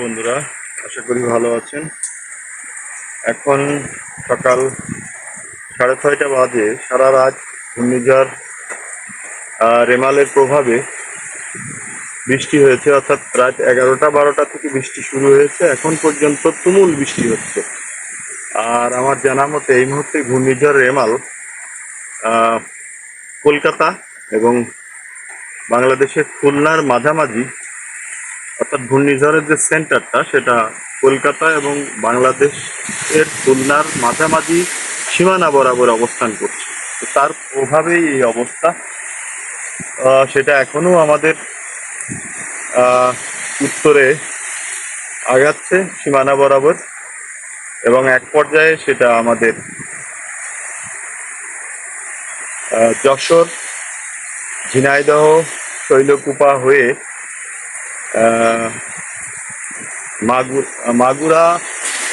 বন্ধুরা, আশা করি ভালো আছেন। এখন সকাল সাড়ে ছয়টা বাজে, সারা রাত ঘূর্ণিঝড় রেমালের প্রভাবে বৃষ্টি হয়েছে, অর্থাৎ রাত এগারোটা বারোটা থেকে বৃষ্টি শুরু হয়েছে। এখন পর্যন্ত তুমুল বৃষ্টি হচ্ছে। আর আমার জানা মতে এই মুহূর্তে ঘূর্ণিঝড়, রেমাল কলকাতা এবং বাংলাদেশের খুলনার মাঝামাঝি অর্থাৎ ঘূর্ণিঝড়ের যে সেন্টারটা সেটা কলকাতা এবং বাংলাদেশের খুলনার মাঝামাঝি সীমানা বরাবর অবস্থান করছে। তার প্রভাবেই এই অবস্থা। সেটা এখনও আমাদের উত্তরে আগাচ্ছে সীমানা বরাবর এবং এক পর্যায়ে সেটা আমাদের যশোর, ঝিনাইদহ, শৈলকুপা হয়ে মাগুর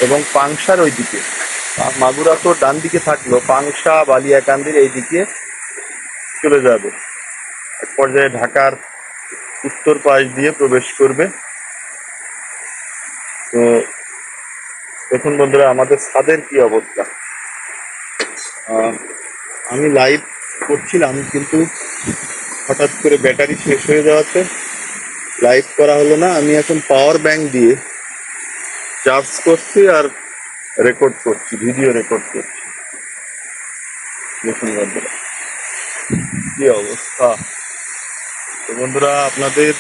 এবং পাংশার ওই দিকে মাগুরা তো ডান দিকে থাকল, পাংশা, বালিয়াকান্দির এই দিকে চলে যাবে। এক পর্যায়ে ঢাকার উত্তর পাশ দিয়ে প্রবেশ করবে। তো দেখুন বন্ধুরা, আমাদের ছাদের কি অবস্থা? আমি লাইভ করছিলাম, কিন্তু হঠাৎ করে ব্যাটারি শেষ হয়ে যাওয়াতে লাইভ করা হলো না, আমি এখন পাওয়ার ব্যাংক দিয়ে চার্জ করছি আর রেকর্ড করছি ভিডিও রেকর্ড করছি। দেখুন বন্ধুরা, কি অবস্থা? তো বন্ধুরা, আপনাদের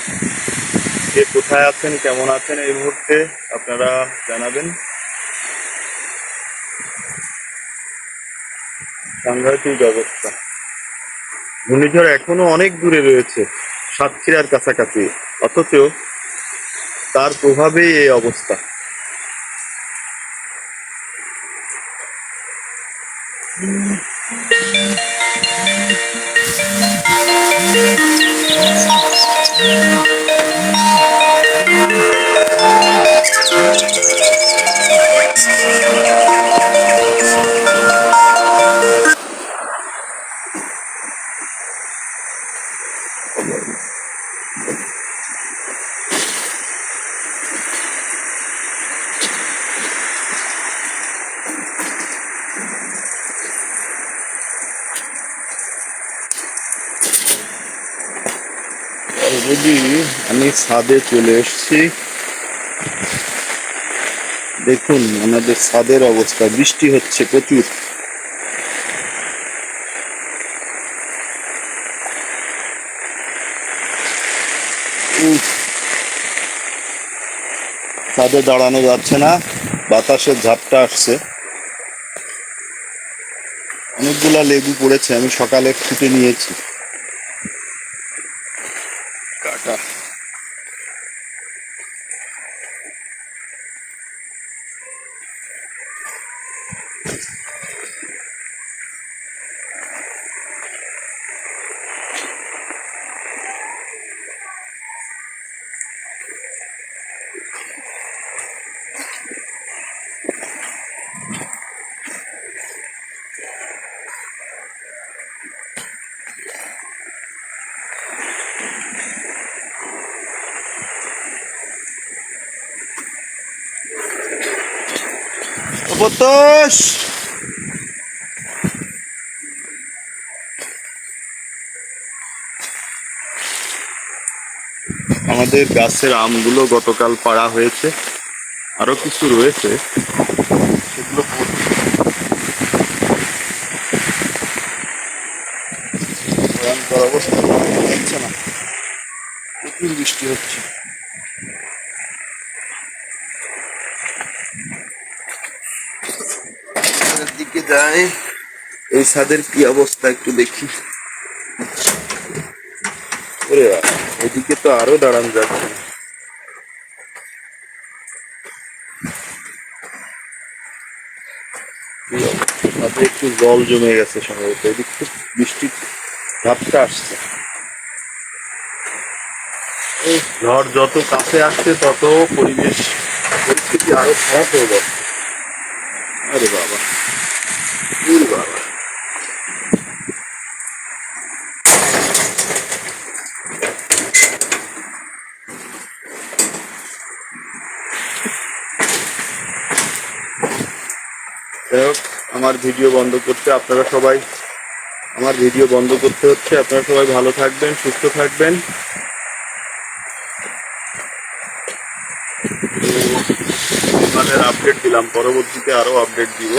কে কোথায় আছেন, কেমন আছেন এই মুহূর্তে, আপনারা জানাবেন। সাংঘাতিক অবস্থা। ঘূর্ণিঝড় এখনও অনেক দূরে রয়েছে, সাতক্ষীরার কাছাকাছি। অথচ তার প্রভাবেই এই অবস্থা। অলরেডি আমি ছাদে চলে এসেছি। দেখুন, আমাদের ছাদের অবস্থা, বৃষ্টি হচ্ছে প্রচুর। ছাদে দাঁড়ানো যাচ্ছে না, বাতাসের ঝাপটা আসছে। অনেকগুলা লেবু পড়েছে, আমি সকালে ফুটে নিয়েছি। から。you Botosh! আমাদের গাছের আমগুলো গতকাল পাড়া হয়েছে, আরও কিছু রয়েছে, সেগুলো ভয়ঙ্কর অবস্থা। বৃষ্টি হচ্ছে ছাদের দিকে যাই এই ছাদের কি অবস্থা একটু দেখি। এদিকে তো আরও দাঁড়ান যাচ্ছে। একটু জল জমে গেছে সম্ভবত, এদিক বৃষ্টির ঝাপটা আসছে। ঝড় যত কাছে আসছে, তত পরিবেশ, পরিস্থিতি আরও খারাপ হয়ে যাচ্ছে। আরে বাবা উরে বাবা যাই হোক, আমার ভিডিও বন্ধ করতে আপনারা সবাই, আমার ভিডিও বন্ধ করতে হচ্ছে, আপনারা সবাই ভালো থাকবেন, সুস্থ থাকবেন। আপডেট দিলাম, পরবর্তীতে আরও আপডেট দিব।